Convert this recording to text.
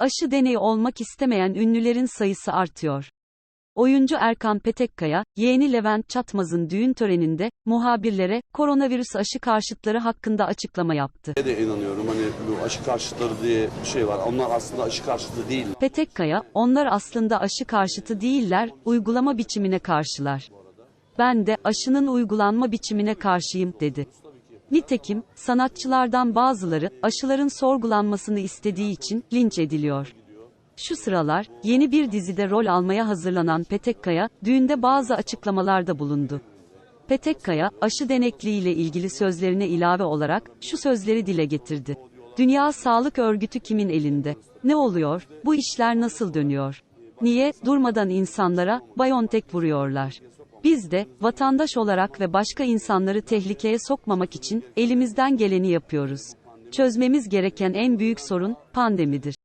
Aşı deneyi olmak istemeyen ünlülerin sayısı artıyor. Oyuncu Erkan Petekkaya, yeğeni Levent Çatmaz'ın düğün töreninde, muhabirlere, koronavirüs aşı karşıtları hakkında açıklama yaptı. Ben de inanıyorum hani bu aşı karşıtları diye bir şey var. Onlar aslında aşı karşıtı değil. Petekkaya, onlar aslında aşı karşıtı değiller, uygulama biçimine karşılar. Ben de aşının uygulanma biçimine karşıyım, dedi. Nitekim, sanatçılardan bazıları, aşıların sorgulanmasını istediği için, linç ediliyor. Şu sıralar, yeni bir dizide rol almaya hazırlanan Petekkaya, düğünde bazı açıklamalarda bulundu. Petekkaya, aşı denekliğiyle ilgili sözlerine ilave olarak, şu sözleri dile getirdi. Dünya Sağlık Örgütü kimin elinde? Ne oluyor? Bu işler nasıl dönüyor? Niye, durmadan insanlara, Biontech vuruyorlar? Biz de, vatandaş olarak ve başka insanları tehlikeye sokmamak için, elimizden geleni yapıyoruz. Çözmemiz gereken en büyük sorun, pandemidir.